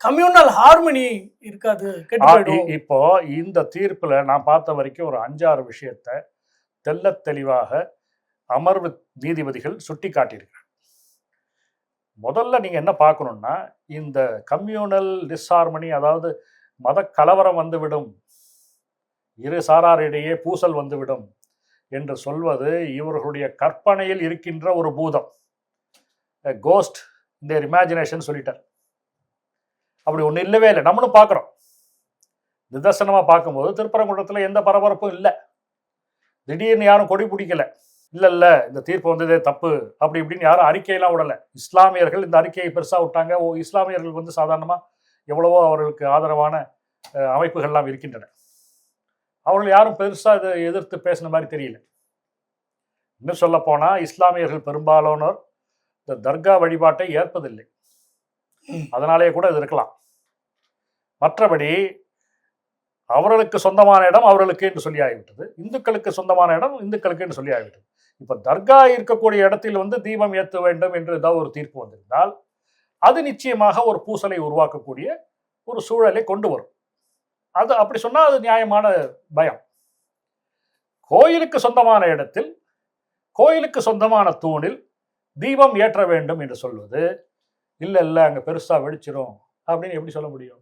Communal harmony இருக்காது இப்போ இந்த தீர்ப்புல நான் பார்த்த வரைக்கும் ஒரு அஞ்சாறு விஷயத்தை தெள்ளத் தெளிவாக அமர்வு நீதிபதிகள் சுட்டி காட்டியிருக்கிறார் முதல்ல நீங்க என்ன பார்க்கணும்னா இந்த கம்யூனல் டிஸ்ஹார்மனி அதாவது மத கலவரம் வந்துவிடும் இரு சாராரிடையே பூசல் வந்துவிடும் என்று சொல்வது இவர்களுடைய கற்பனையில் இருக்கின்ற ஒரு பூதம். கோஸ்ட் இந்த இமேஜினேஷன் சொல்லிட்டார். அப்படி ஒன்றும் இல்லவே இல்லை. நம்மளும் பார்க்குறோம். நிதர்சனமாக பார்க்கும்போது திருப்பரங்குன்றத்தில் எந்த பரபரப்பும் இல்லை. திடீர்னு யாரும் கொடி பிடிக்கல. இல்லை இல்லை இந்த தீர்ப்பு வந்ததே தப்பு அப்படி இப்படின்னு யாரும் அறிக்கையெல்லாம் விடலை. இஸ்லாமியர்கள் இந்த அறிக்கையை பெருசாக விட்டாங்க. ஓ இஸ்லாமியர்கள் வந்து சாதாரணமாக எவ்வளவோ அவர்களுக்கு ஆதரவான அமைப்புகள்லாம் இருக்கின்றன. அவர்கள் யாரும் பெருசாக இதை எதிர்த்து பேசின மாதிரி தெரியல. இன்னும் சொல்லப்போனால் இஸ்லாமியர்கள் பெரும்பாலானோர் இந்த தர்கா வழிபாட்டை ஏற்பதில்லை. அதனாலேயே கூட இது இருக்கலாம். மற்றபடி அவர்களுக்கு சொந்தமான இடம் அவர்களுக்கு என்று சொல்லி ஆகிவிட்டது. இந்துக்களுக்கு சொந்தமான இடம் இந்துக்களுக்கு என்று சொல்லி ஆகிவிட்டது. இப்போ தர்கா இருக்கக்கூடிய இடத்தில் வந்து தீபம் ஏற்ற வேண்டும் என்று ஏதாவது ஒரு தீர்ப்பு வந்திருந்தால் அது நிச்சயமாக ஒரு பூசலை உருவாக்கக்கூடிய ஒரு சூழலை கொண்டு வரும். அது அப்படி சொன்னால் அது நியாயமான பயம். கோயிலுக்கு சொந்தமான இடத்தில் கோயிலுக்கு சொந்தமான தூணில் தீபம் ஏற்ற வேண்டும் என்று சொல்வது இல்லை இல்லை அங்கே பெருசாக வெடிச்சிரும் அப்படின்னு எப்படி சொல்ல முடியும்?